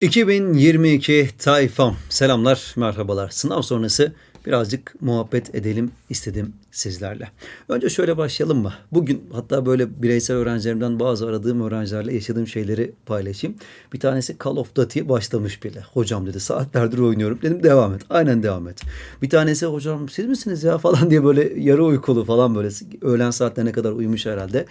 2022 tayfam. Selamlar, merhabalar. Sınav sonrası birazcık muhabbet edelim istedim sizlerle. Önce şöyle başlayalım mı? Bugün hatta böyle bireysel öğrencilerimden bazı aradığım öğrencilerle yaşadığım şeyleri paylaşayım. Bir tanesi Call of Duty başlamış bile. Hocam dedi saatlerdir oynuyorum. Dedim devam et. Aynen devam et. Bir tanesi hocam siz misiniz ya falan diye böyle yarı uykulu falan böyle öğlen saatlerine kadar uyumuş herhalde.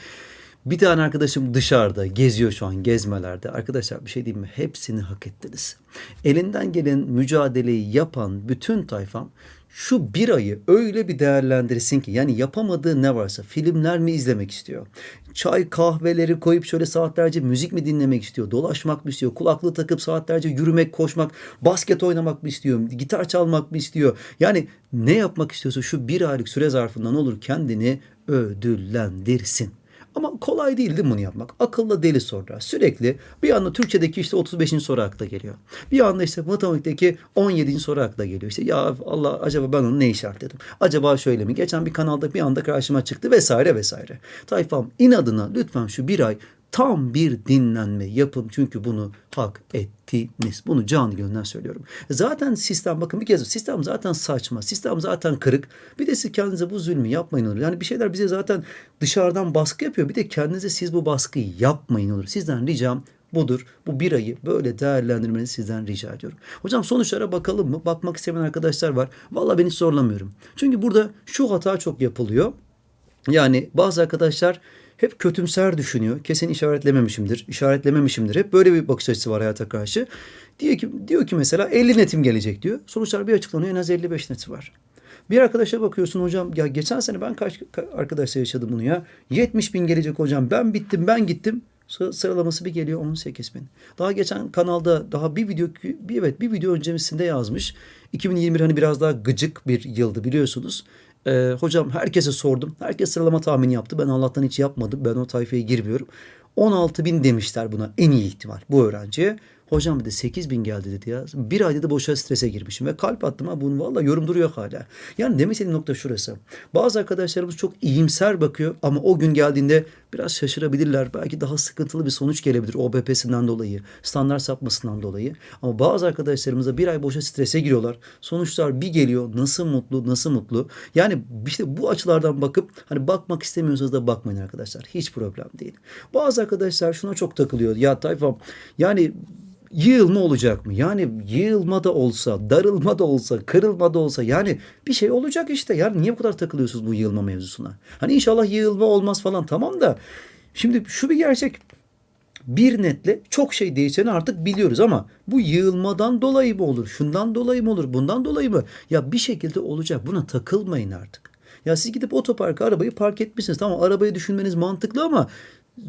Bir tane arkadaşım dışarıda geziyor şu an gezmelerde. Arkadaşlar bir şey diyeyim mi? Hepsini hak ettiniz. Elinden gelen mücadeleyi yapan bütün tayfam şu bir ayı öyle bir değerlendirsin ki yani yapamadığı ne varsa filmler mi izlemek istiyor? Çay kahveleri koyup şöyle saatlerce müzik mi dinlemek istiyor? Dolaşmak mı istiyor? Kulaklığı takıp saatlerce yürümek, koşmak, basket oynamak mı istiyor? Gitar çalmak mı istiyor? Yani ne yapmak istiyorsa şu bir aylık süre zarfında ne olur kendini ödüllendirsin. Ama kolay değil değil mi bunu yapmak? Akıllı deli sorular. Sürekli bir anda Türkçedeki işte 35. soru akla geliyor. Bir anda işte matematikteki 17. soru akla geliyor. İşte ya Allah acaba ben onu ne işaretledim? Acaba şöyle mi? Geçen bir kanalda bir anda karşıma çıktı vesaire vesaire. Tayfam inadına lütfen şu bir ay tam bir dinlenme yapın çünkü bunu hak ettiniz. Bunu can gönülden söylüyorum. Zaten sistem bakın bir kez sistem zaten saçma. Sistem zaten kırık. Bir de siz kendinize bu zulmü yapmayın olur. Yani bir şeyler bize zaten dışarıdan baskı yapıyor. Bir de kendinize siz bu baskıyı yapmayın olur. Sizden ricam budur. Bu bir ayı böyle değerlendirmenizi sizden rica ediyorum. Hocam sonuçlara bakalım mı? Bakmak isteyen arkadaşlar var. Vallahi ben hiç zorlamıyorum. Çünkü burada şu hata çok yapılıyor. Yani bazı arkadaşlar hep kötümser düşünüyor. Kesin işaretlememişimdir, işaretlememişimdir. Hep böyle bir bakış açısı var hayata karşı. Diyor ki, diyor ki mesela 50 netim gelecek diyor. Sonuçlar bir açıklanıyor en az 55 neti var. Bir arkadaşa bakıyorsun hocam ya geçen sene ben kaç arkadaşla yaşadım bunu ya. 70 bin gelecek hocam ben bittim ben gittim. Sıralaması bir geliyor 18 bin. Daha geçen kanalda daha bir video bir evet bir video öncesinde yazmış. 2021 hani biraz daha gıcık bir yıldı biliyorsunuz. Ee, hocam herkese sordum. Herkes sıralama tahmini yaptı. Ben Allah'tan hiç yapmadım. Ben o tayfaya girmiyorum. 16 bin demişler buna en iyi ihtimal bu öğrenciye. Hocam dedi 8 bin geldi dedi ya. Bir ayda da boşa strese girmişim ve kalp attım ha bunu valla yorum duruyor hala. Yani demek istediğim nokta şurası. Bazı arkadaşlarımız çok iyimser bakıyor ama o gün geldiğinde biraz şaşırabilirler. Belki daha sıkıntılı bir sonuç gelebilir OBP'sinden dolayı, standart sapmasından dolayı. Ama bazı arkadaşlarımız da bir ay boşa strese giriyorlar. Sonuçlar bir geliyor. Nasıl mutlu, nasıl mutlu. Yani işte bu açılardan bakıp hani bakmak istemiyorsanız da bakmayın arkadaşlar. Hiç problem değil. Bazı arkadaşlar şuna çok takılıyor. Ya tayfam yani yığılma olacak mı? Yani yığılma da olsa, darılma da olsa, kırılma da olsa yani bir şey olacak işte. Yani niye bu kadar takılıyorsunuz bu yığılma mevzusuna? Hani inşallah yığılma olmaz falan tamam da şimdi şu bir gerçek bir netle çok şey değişeceğini artık biliyoruz ama bu yığılmadan dolayı mı olur? Şundan dolayı mı olur? Bundan dolayı mı? Ya bir şekilde olacak. Buna takılmayın artık. Ya siz gidip otoparka arabayı park etmişsiniz. Tamam arabayı düşünmeniz mantıklı ama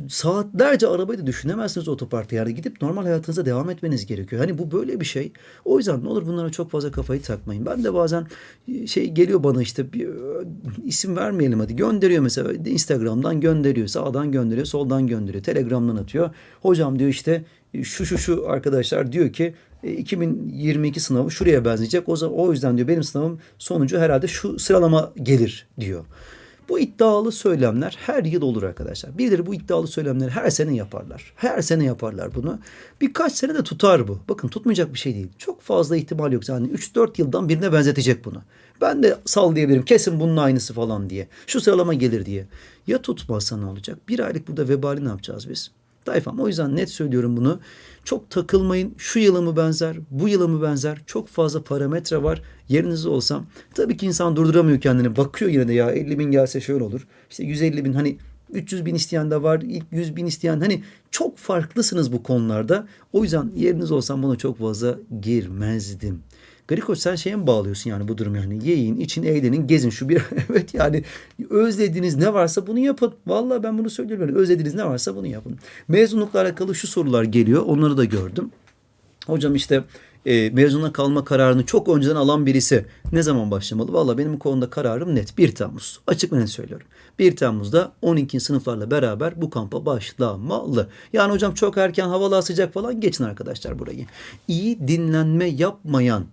saatlerce arabayı da düşünemezsiniz otoparkta. Yani gidip normal hayatınıza devam etmeniz gerekiyor. Hani bu böyle bir şey. O yüzden ne olur bunlara çok fazla kafayı takmayın. Ben de bazen e, şey geliyor bana işte bir e, isim vermeyelim hadi gönderiyor mesela Instagram'dan gönderiyor, sağdan gönderiyor, soldan gönderiyor, Telegram'dan atıyor. Hocam diyor işte e, şu şu şu arkadaşlar diyor ki 2022 sınavı şuraya benzeyecek. O, zaman, o yüzden diyor benim sınavım sonucu herhalde şu sıralama gelir diyor. Bu iddialı söylemler her yıl olur arkadaşlar. Birileri bu iddialı söylemleri her sene yaparlar. Her sene yaparlar bunu. Birkaç sene de tutar bu. Bakın tutmayacak bir şey değil. Çok fazla ihtimal yok. Yani 3-4 yıldan birine benzetecek bunu. Ben de sallayabilirim. Kesin bunun aynısı falan diye. Şu sıralama gelir diye. Ya tutmazsa ne olacak? Bir aylık burada vebali ne yapacağız biz? Tayfam o yüzden net söylüyorum bunu. Çok takılmayın. Şu yıla mı benzer, bu yıla mı benzer? Çok fazla parametre var. Yerinizde olsam tabii ki insan durduramıyor kendini. Bakıyor yine de ya 50 bin gelse şöyle olur. İşte 150 bin hani 300 bin isteyen de var. ilk 100 bin isteyen hani çok farklısınız bu konularda. O yüzden yeriniz olsam buna çok fazla girmezdim. Griko sen şeye mi bağlıyorsun yani bu durum yani? Yiyin, için, eğlenin, gezin şu bir. evet yani özlediğiniz ne varsa bunu yapın. Vallahi ben bunu söylüyorum. Yani özlediğiniz ne varsa bunu yapın. Mezunlukla alakalı şu sorular geliyor. Onları da gördüm. Hocam işte e, mezuna kalma kararını çok önceden alan birisi ne zaman başlamalı? Valla benim konuda kararım net. 1 Temmuz. Açık net söylüyorum. 1 Temmuz'da 12 sınıflarla beraber bu kampa başlamalı. Yani hocam çok erken havalı sıcak falan geçin arkadaşlar burayı. İyi dinlenme yapmayan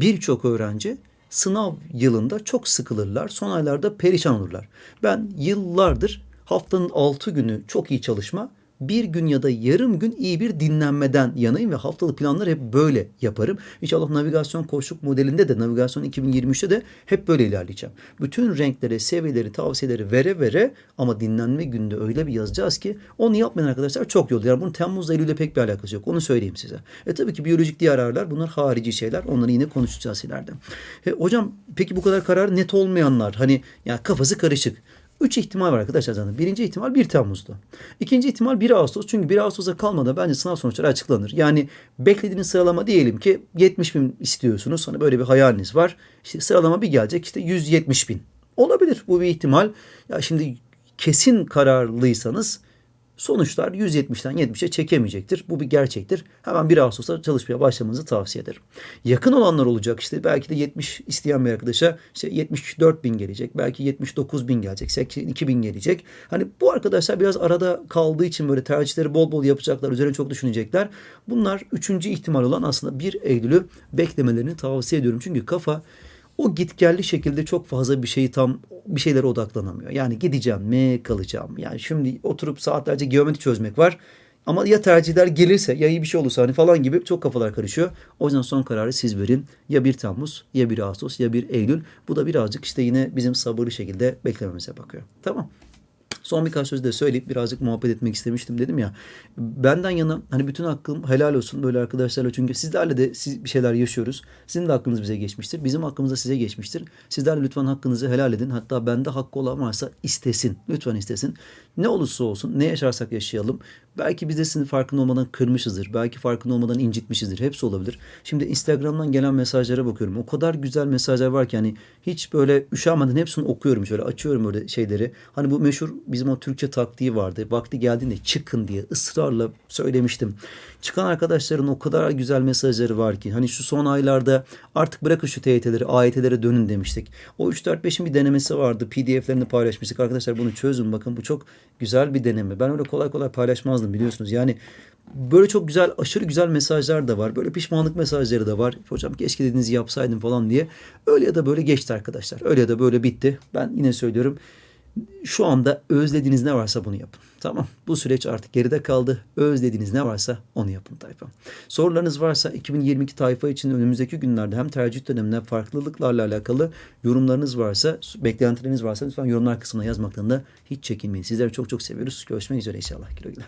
birçok öğrenci sınav yılında çok sıkılırlar. Son aylarda perişan olurlar. Ben yıllardır haftanın 6 günü çok iyi çalışma, bir gün ya da yarım gün iyi bir dinlenmeden yanayım ve haftalık planları hep böyle yaparım. İnşallah navigasyon koşuk modelinde de navigasyon 2023'te de hep böyle ilerleyeceğim. Bütün renklere, seviyeleri, tavsiyeleri vere vere ama dinlenme günde öyle bir yazacağız ki onu yapmayan arkadaşlar çok yol. Yani bunun Temmuz'la Eylül'le pek bir alakası yok. Onu söyleyeyim size. E tabii ki biyolojik diğer ayarlar bunlar harici şeyler. Onları yine konuşacağız ileride. E, hocam peki bu kadar karar net olmayanlar hani ya kafası karışık. Üç ihtimal var arkadaşlar zaten. Birinci ihtimal 1 Temmuz'da. İkinci ihtimal 1 Ağustos. Çünkü 1 Ağustos'a kalmadan bence sınav sonuçları açıklanır. Yani beklediğiniz sıralama diyelim ki 70 bin istiyorsunuz. Hani böyle bir hayaliniz var. İşte sıralama bir gelecek işte 170 bin. Olabilir bu bir ihtimal. Ya şimdi kesin kararlıysanız sonuçlar 170'ten 70'e çekemeyecektir. Bu bir gerçektir. Hemen 1 Ağustos'ta çalışmaya başlamanızı tavsiye ederim. Yakın olanlar olacak işte belki de 70 isteyen bir arkadaşa işte 74 bin gelecek. Belki 79 bin gelecek. 82 bin gelecek. Hani bu arkadaşlar biraz arada kaldığı için böyle tercihleri bol bol yapacaklar. Üzerine çok düşünecekler. Bunlar üçüncü ihtimal olan aslında 1 Eylül'ü beklemelerini tavsiye ediyorum. Çünkü kafa o gitgelli şekilde çok fazla bir şeyi tam bir şeylere odaklanamıyor. Yani gideceğim mi kalacağım. Yani şimdi oturup saatlerce geometri çözmek var. Ama ya tercihler gelirse ya iyi bir şey olursa hani falan gibi çok kafalar karışıyor. O yüzden son kararı siz verin. Ya 1 Temmuz ya 1 Ağustos ya 1 Eylül. Bu da birazcık işte yine bizim sabırlı şekilde beklememize bakıyor. Tamam. Son birkaç söz de söyleyip birazcık muhabbet etmek istemiştim dedim ya. Benden yana hani bütün hakkım helal olsun böyle arkadaşlarla çünkü sizlerle de siz bir şeyler yaşıyoruz. Sizin de hakkınız bize geçmiştir. Bizim hakkımız da size geçmiştir. Sizler lütfen hakkınızı helal edin. Hatta bende hakkı olan varsa istesin. Lütfen istesin. Ne olursa olsun ne yaşarsak yaşayalım. Belki biz de sizin farkında olmadan kırmışızdır. Belki farkında olmadan incitmişizdir. Hepsi olabilir. Şimdi Instagram'dan gelen mesajlara bakıyorum. O kadar güzel mesajlar var ki hani hiç böyle üşenmeden hepsini okuyorum şöyle açıyorum böyle şeyleri. Hani bu meşhur bizim o Türkçe taktiği vardı. Vakti geldiğinde çıkın diye ısrarla söylemiştim. Çıkan arkadaşların o kadar güzel mesajları var ki hani şu son aylarda artık bırakın şu TYT'leri AYT'lere dönün demiştik. O 3-4-5'in bir denemesi vardı. PDF'lerini paylaşmıştık. Arkadaşlar bunu çözün bakın bu çok güzel bir deneme. Ben öyle kolay kolay paylaşmazdım biliyorsunuz. Yani böyle çok güzel aşırı güzel mesajlar da var. Böyle pişmanlık mesajları da var. Hocam keşke dediğinizi yapsaydım falan diye. Öyle ya da böyle geçti arkadaşlar. Öyle ya da böyle bitti. Ben yine söylüyorum şu anda özlediğiniz ne varsa bunu yapın. Tamam. Bu süreç artık geride kaldı. Özlediğiniz ne varsa onu yapın tayfa. Sorularınız varsa 2022 tayfa için önümüzdeki günlerde hem tercih döneminde farklılıklarla alakalı yorumlarınız varsa, beklentileriniz varsa lütfen yorumlar kısmına yazmaktan da hiç çekinmeyin. Sizleri çok çok seviyoruz. Görüşmek üzere inşallah. Güle güle.